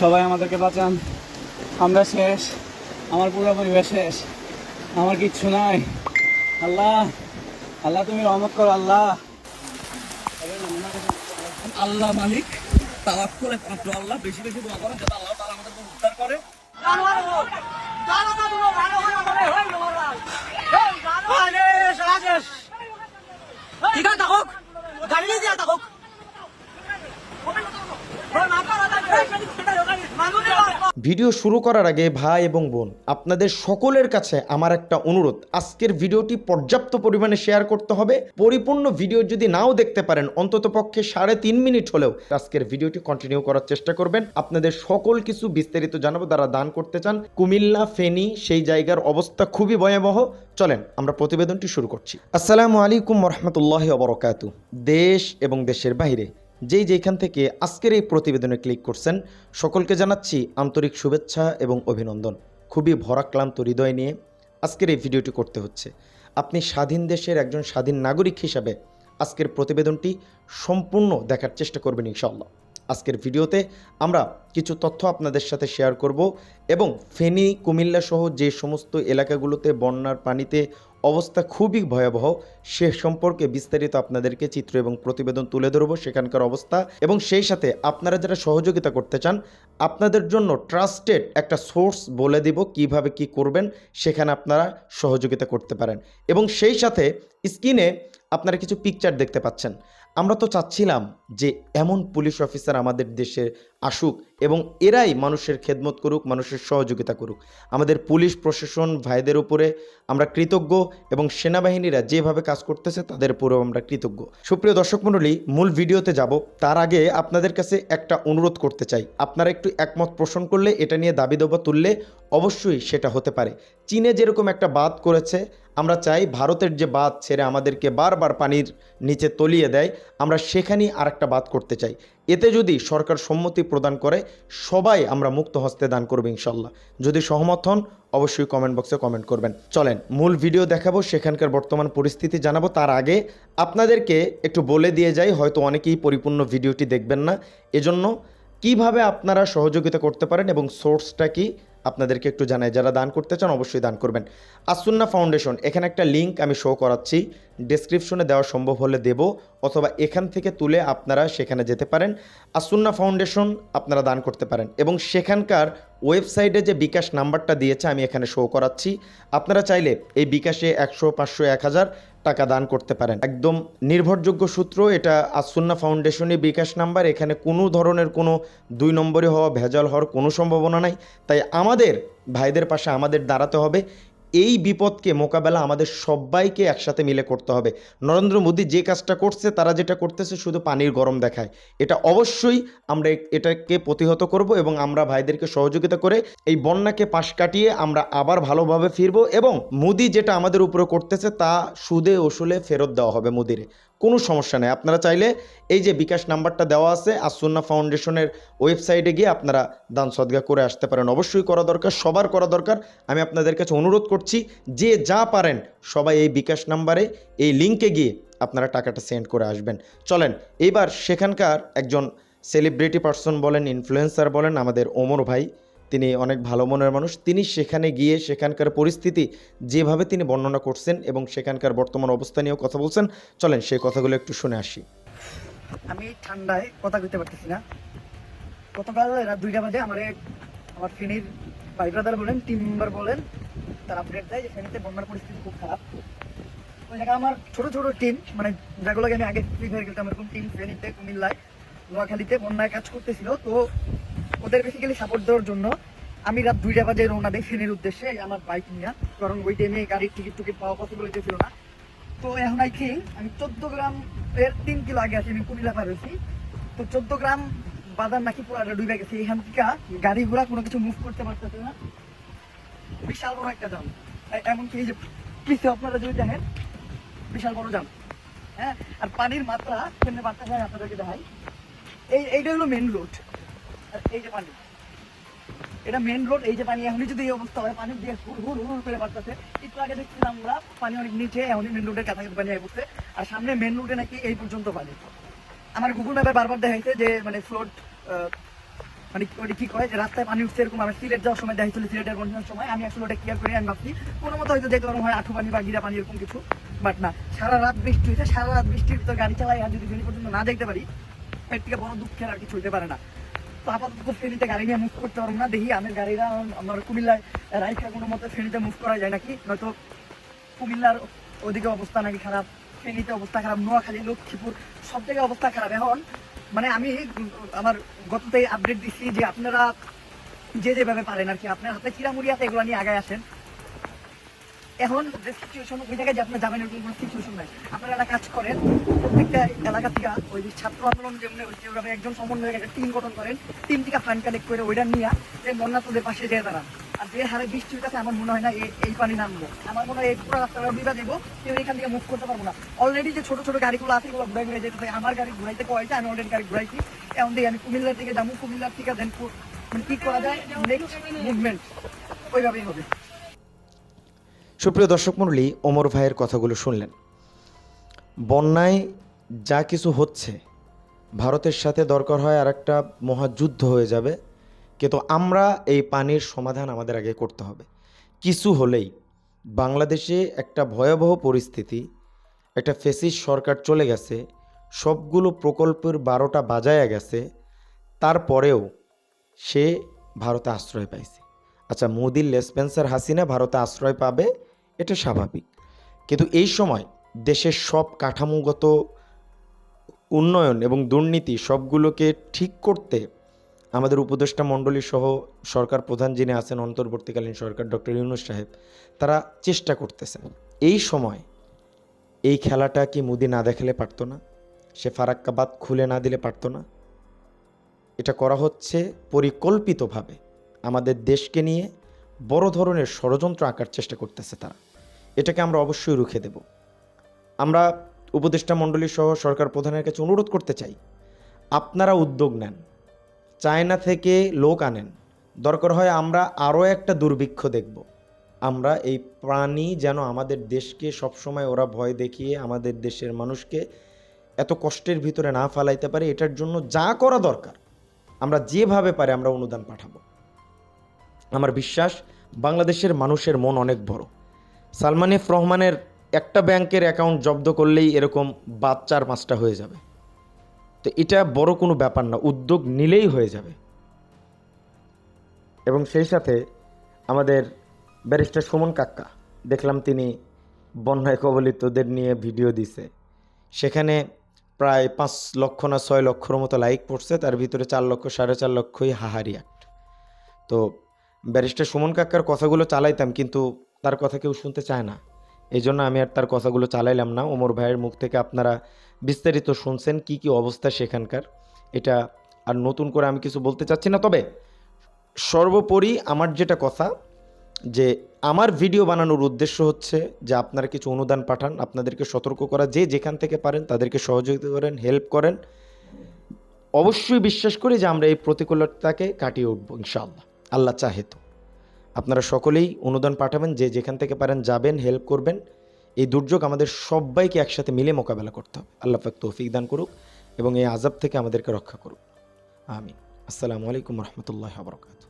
সবাই আমাদেরকে বাঁচান। আমরা শেষ। আমার পুরো পরিবার শেষ। আমার কিচ্ছু নাই। আল্লাহ আল্লাহ তুমি রহমত করো, আল্লাহ। আল্লাহ মালিক তাওয়াক করে আল্লাহ। বেশি বেশি দোয়া আল্লাহ তাআলা আমাদেরকে উদ্ধার করে ভিডিও শুরু করার আগে ভাই এবং বোন, আপনাদের সকলের কাছে আমার একটা অনুরোধ। আজকের ভিডিওটি পর্যাপ্ত পরিমাণে শেয়ার করতে হবে। পরিপূর্ণ ভিডিও যদি নাও দেখতে পারেন, অন্তত পক্ষে সাড়ে তিন মিনিট হলেও আজকের ভিডিওটি কন্টিনিউ করার চেষ্টা করবেন। আপনাদের সকল কিছু বিস্তারিত জানাব যারা দান করতে চান। কুমিল্লা, ফেনী, সেই জায়গার অবস্থা খুবই ভয়াবহ। চলেন, আমরা প্রতিবেদনটি শুরু করছি। আসসালামু আলাইকুম রহমতুল্লাহ অবরকাত দেশ এবং দেশের বাইরে যেই যেখান থেকে আজকের এই প্রতিবেদনে ক্লিক করছেন, সকলকে জানাচ্ছি আন্তরিক শুভেচ্ছা এবং অভিনন্দন। খুবই ভরাক্লান্ত হৃদয় নিয়ে আজকের এই ভিডিওটি করতে হচ্ছে। আপনি স্বাধীন দেশের একজন স্বাধীন নাগরিক হিসাবে আজকের প্রতিবেদনটি সম্পূর্ণ দেখার চেষ্টা করবেন ইনশাল্লাহ আজকের ভিডিওতে আমরা কিছু তথ্য আপনাদের সাথে শেয়ার করব এবং ফেনী, কুমিল্লা সহ যে সমস্ত এলাকাগুলোতে বন্যার পানিতে অবস্থা খুবই ভয়াবহ, সে সম্পর্কে বিস্তারিত আপনাদেরকে চিত্র এবং প্রতিবেদন তুলে ধরবো সেখানকার অবস্থা। এবং সেই সাথে আপনারা যারা সহযোগিতা করতে চান, আপনাদের জন্য ট্রাস্টেড একটা সোর্স বলে দিব কীভাবে কি করবেন, সেখানে আপনারা সহযোগিতা করতে পারেন। এবং সেই সাথে স্ক্রিনে আপনারা কিছু পিকচার দেখতে পাচ্ছেন। আমরা তো চাচ্ছিলাম যে এমন পুলিশ অফিসার আমাদের দেশে আসুক এবং এরাই মানুষের খেদমত করুক, মানুষের সহযোগিতা করুক। আমাদের পুলিশ প্রশাসন ভাইদের উপরে আমরা কৃতজ্ঞ এবং সেনাবাহিনীরা যেভাবে কাজ করতেছে তাদের উপরেও আমরা কৃতজ্ঞ। সুপ্রিয় দর্শক মণ্ডলী, মূল ভিডিওতে যাব। তার আগে আপনাদের কাছে একটা অনুরোধ করতে চাই। আপনারা একটু একমত পোষণ করলে, এটা নিয়ে দাবি দেবা তুললে অবশ্যই সেটা হতে পারে। চীনে যেরকম একটা বাদ করেছে আমরা চাই ভারতের যে বাঁধ ছেড়ে আমাদেরকে বারবার পানির নিচে তলিয়ে দেয়, আমরা সেখানেই আর একটা বাদ করতে চাই। এতে যদি সরকার সম্মতি প্রদান করে, সবাই আমরা মুক্ত হস্তে দান করব ইনশাল্লাহ। যদি সহমত হন, অবশ্যই কমেন্ট বক্সে কমেন্ট করবেন। চলেন, মূল ভিডিও দেখাবো, সেখানকার বর্তমান পরিস্থিতি জানাব। তার আগে আপনাদেরকে একটু বলে দিয়ে যাই, হয়তো অনেকেই পরিপূর্ণ ভিডিওটি দেখবেন না। এজন্য, কীভাবে আপনারা সহযোগিতা করতে পারেন এবং সোর্সটা কি? আপনাদেরকে একটু জানাই, যারা দান করতে চান অবশ্যই দান করবেন। আসুন্না ফাউন্ডেশন, এখানে একটা লিঙ্ক আমি শো করাচ্ছি। ডেসক্রিপশনে দেওয়া সম্ভব হলে দেব, অথবা এখান থেকে তুলে আপনারা সেখানে যেতে পারেন। আসুন্না ফাউন্ডেশন আপনারা দান করতে পারেন। এবং সেখানকার ওয়েবসাইটে যে বিকাশ নাম্বারটা দিয়েছে, আমি এখানে শো করাচ্ছি। আপনারা চাইলে এই বিকাশে একশো, পাঁচশো, এক হাজার টাকা দান করতে পারেন। একদম নির্ভরযোগ্য সূত্র, এটা আসুন্না ফাউন্ডেশনের বিকাশ নাম্বার। এখানে কোনো ধরনের কোনো দুই নম্বরে হওয়া ভেজাল হওয়ার কোনো সম্ভাবনা নাই। তাই আমাদের, ভাইদের পাশে আমাদের দাঁড়াতে হবে। এই বিপদকে মোকাবেলা আমাদের সবাইকে একসাথে মিলে করতে হবে। নরেন্দ্র মোদী যে কাজটা করছে, তারা যেটা করতেছে শুধু পানির গরম দেখায়। এটা অবশ্যই আমরা এটাকে প্রতিহত করব এবং আমরা ভাইদেরকে সহযোগিতা করে এই বন্যাকে পাশ কাটিয়ে আমরা আবার ভালোভাবে ফিরব এবং মোদি যেটা আমাদের উপরে করতেছে তা সুদে ওসুলে ফেরত দেওয়া হবে মোদিরে। কোনো সমস্যা নেই। আপনারা চাইলে এই যে বিকাশ নাম্বারটা দেওয়া আছে, আসুন্না ফাউন্ডেশনের ওয়েবসাইটে গিয়ে আপনারা দান সদগা করে আসতে পারেন। অবশ্যই করা দরকার, সবার করা দরকার। আমি আপনাদের কাছে অনুরোধ করছি, যে যা পারেন সবাই এই বিকাশ নাম্বারে, এই লিঙ্কে গিয়ে আপনারা টাকাটা সেন্ড করে আসবেন। চলেন, এবার সেখানকার একজন সেলিব্রিটি পার্সন বলেন, ইনফ্লুয়েন্সার বলেন, আমাদের ওমর ভাই। তিনি অনেক ভালো মনের মানুষ, তিনি সেখানে গিয়ে সেখানকার পরিস্থিতি যেভাবে তিনি বর্ণনা করছেন এবং সেখানকার বর্তমান অবস্থা নিয়েও কথা বলছেন, চলেন সেই কথাগুলো একটু শুনে আসি। আমি ঠান্ডায় কথা কইতে পারতেছি না। গতকাল রাত দুইটা বাজে, আমার আমার ফেনীর ভাই ব্রাদার বলেন টিম মেম্বার বলেন, তার আপডেট দেয় যে ফেনীতে বন্যার পরিস্থিতি খুব খারাপ। ওই জায়গায় আমার ছোট ছোট টিম মানে যেগুলোকে আমি আগে ফ্রি ফায়ার খেলতাম এরকম টিম ফেনীতে, কুমিল্লায়, নোয়াখালীতে বন্যায় কাজ করতেছিল, তো ওদের বেসিক্যালি সাপোর্ট দেওয়ার জন্য আমি রাত দুইটা বাজে রওনা দিই ফেনীর উদ্দেশ্যে আমার বাইক নিয়ে। কারণ ওই টাইমে গাড়ির টিকিট টুকিট পাওয়া পসিবিলিটি ছিল না। তো এখন আই থিঙ্ক আমি চোদ্দ গ্রাম এর তিন কিলো আগে আছি আমি কুমিল্লা পার হয়েছি। তো চোদ্দ গ্রাম বাজার নাকি পুরো ডুবে গেছে। এখান থেকে গাড়ি ঘোড়া কোনো কিছু মুভ করতে পারতেছে না। বিশাল বড় একটা জাম। এমনকি এই যে পিছিয়ে আপনারা যদি দেখেন, বিশাল বড় জাম। হ্যাঁ? আর পানির মাত্রা কেমনে বাড়তে হয় আপনাদেরকে দেখাই। এই এইটা হলো মেন রোড পানি। এটা মেন রোড এই যে পানি। এখনই যদি এই অবস্থা হয়, পানি করে বাড়তেছে। একটু আগে দেখছিলাম আমরা, পানি অনেক নিচে, এখনই মেন রোডের কাছাকাছি পানি আগে আর সামনে মেন রোডে নাকি এই পর্যন্ত পানি। আমার গুগল ম্যাপে বারবার দেখাইছে যে মানে ফ্লোট মানে ওটা কি করে যে রাস্তায় পানি উঠছে এরকম। আমি সিলেট যাওয়ার সময় দেখাইছিল সিলেটের বন্যার সময়। আমি আসলে ওটা ক্লিয়ার করে, আমি ভাবছি, কোনো মতো হয়তো দেখলাম হয়, আঠু পানি বা গিরা পানি এরকম কিছু বাট না। সারা রাত বৃষ্টি হয়েছে সারা রাত বৃষ্টির ভিতর গাড়ি চালাই আর যদি পর্যন্ত না দেখতে পারি এর থেকে বড় দুঃখের আর কিছু হইতে পারে না। আপাতত ফেরিতে গাড়ি নিয়ে মুভ করতে পারব না। দেখি আমের গাড়িরা আমার কুমিল্লায় রাইখা কোনো মতো ফেরিতে মুভ করা যায় নাকি? নয়তো কুমিল্লার ওদিকে অবস্থা নাকি খারাপ, ফেনীতে অবস্থা খারাপ, নোয়াখালী, লক্ষ্মীপুর, সব জায়গায় অবস্থা খারাপ। এখন মানে আমি আমার গততেই আপডেট দিছি যে আপনারা যে যেভাবে পারেন আর কি, আপনার হাতে চিরামুড়ি আছে এগুলো নিয়ে আগে আসেন। এখন যে সিচুয়েশন ওই জায়গায় যে আপনার যাবেন এরকম কোনো সিচুয়েশন নাই। আপনারা একটা কাজ করেন প্রত্যেকটা এলাকা থেকে ওই যে ছাত্র আন্দোলন যেমন যেভাবে একজন সমন্বয় একটা টিম গঠন করেন টিম থেকে ফান্ড কালেক্ট করে ওইটা নিয়ে যে বন্যাতদের পাশে যেয়ে দাঁড়ান। আর যে হারে বৃষ্টি হইতেছে, আমার মনে হয় না এই- পানি নামবো। আমার মনে হয় এই পুরো রাস্তাটা বিবা দেবো, কেউ এখান থেকে মুভ করতে পারব না। অলরেডি যে ছোট ছোট গাড়িগুলো আছে, এগুলো ঘুরে ঘুরে যেতে আমার গাড়ি ঘুরাইতে কয়েছে আমি অলরেডি গাড়ি ঘুরাইছি। এখন দিয়ে আমি কুমিল্লার থেকে যাব, কুমিল্লার থেকে দেন মানে কি করা যায়? নেক্সট মুভমেন্ট ওইভাবেই হবে। সুপ্রিয় দর্শক মণ্ডলী, ওমর ভাইয়ের কথাগুলো শুনলেন। বন্যায় যা কিছু হচ্ছে, ভারতের সাথে দরকার হয় আর একটা মহাযুদ্ধ হয়ে যাবে, কিন্তু আমরা এই পানির সমাধান আমাদের আগে করতে হবে। কিছু হলেই বাংলাদেশে একটা ভয়াবহ পরিস্থিতি, একটা ফেসিস সরকার চলে গেছে, সবগুলো প্রকল্পের বারোটা বাজায়া গেছে, তারপরেও সে ভারতে আশ্রয় পাইছে। আচ্ছা মোদির লেসপেন্সার হাসিনা ভারতে আশ্রয় পাবে এটা স্বাভাবিক। কিন্তু এই সময় দেশের সব কাঠামোগত উন্নয়ন এবং দুর্নীতি সবগুলোকে ঠিক করতে আমাদের উপদেষ্টা মণ্ডলী সহ সরকার প্রধান যিনি আছেন, অন্তর্বর্তীকালীন সরকার ডক্টর ইউনুস সাহেব, তারা চেষ্টা করতেছেন। এই সময় এই খেলাটা কি মুদি না দেখালে পারতো না? সে ফারাক্কাবাদ খুলে না দিলে পারতো না? এটা করা হচ্ছে পরিকল্পিতভাবে। আমাদের দেশকে নিয়ে বড় ধরনের ষড়যন্ত্র আঁকার চেষ্টা করতেছে তারা। এটাকে আমরা অবশ্যই রুখে দেব। আমরা উপদেষ্টা মণ্ডলী সহ সরকার প্রধানের কাছে অনুরোধ করতে চাই, আপনারা উদ্যোগ নেন, চায়না থেকে লোক আনেন। দরকার হয় আমরা আরও একটা দুর্ভিক্ষ দেখব। আমরা এই প্রাণী যেন আমাদের দেশকে সবসময় ওরা ভয় দেখিয়ে আমাদের দেশের মানুষকে এত কষ্টের ভিতরে না ফালাইতে পারে, এটার জন্য যা করা দরকার, আমরা যেভাবে পারে আমরা অনুদান পাঠাবো। আমার বিশ্বাস, বাংলাদেশের মানুষের মন অনেক বড়। সালমান এফ রহমানের একটা ব্যাংকের অ্যাকাউন্ট জব্দ করলেই এরকম বাচ্চার পাঁচটা হয়ে যাবে। তো এটা বড় কোনো ব্যাপার না, উদ্যোগ নিলেই হয়ে যাবে। এবং সেই সাথে আমাদের ব্যারিস্টার সুমন কাক্কা, দেখলাম তিনি বন্যায় কবলিতদের নিয়ে ভিডিও দিছে। সেখানে প্রায় পাঁচ লক্ষ না ছয় লক্ষর মতো লাইক পড়ছে, তার ভিতরে চার লক্ষ, সাড়ে চার লক্ষই হাহারি অ্যাক্ট তো ব্যারিস্টার সুমন কাক্কার কথাগুলো চালাইতাম, কিন্তু তার কথা কেউ শুনতে চায় না। এই জন্য আমি আর তার কথাগুলো চালাইলাম না। ওমর ভাইয়ের মুখ থেকে আপনারা বিস্তারিত শুনছেন কি কি অবস্থা সেখানকার। এটা আর নতুন করে আমি কিছু বলতে চাচ্ছি না। তবে সর্বোপরি আমার যেটা কথা, যে আমার ভিডিও বানানোর উদ্দেশ্য হচ্ছে যে আপনারা কিছু অনুদান পাঠান, আপনাদেরকে সতর্ক করা। যে যেখান থেকে পারেন তাদেরকে সহযোগিতা করেন, হেল্প করেন। অবশ্যই বিশ্বাস করি যে আমরা এই প্রতিকূলতাকে কাটিয়ে উঠবো, ইনশাআল্লাহ। আল্লাহ চাহে তো আপনারা সকলেই অনুদান পাঠাবেন, যে যেখান থেকে পারেন যাবেন, হেল্প করবেন। এই দুর্যোগ আমাদের সবাইকে একসাথে মিলে মোকাবেলা করতে হবে। আল্লাহ পাক তৌফিক দান করুক এবং এই আজাব থেকে আমাদেরকে রক্ষা করুক। আমি আসসালামু আলাইকুম রহমতুল্লাহ বরকাত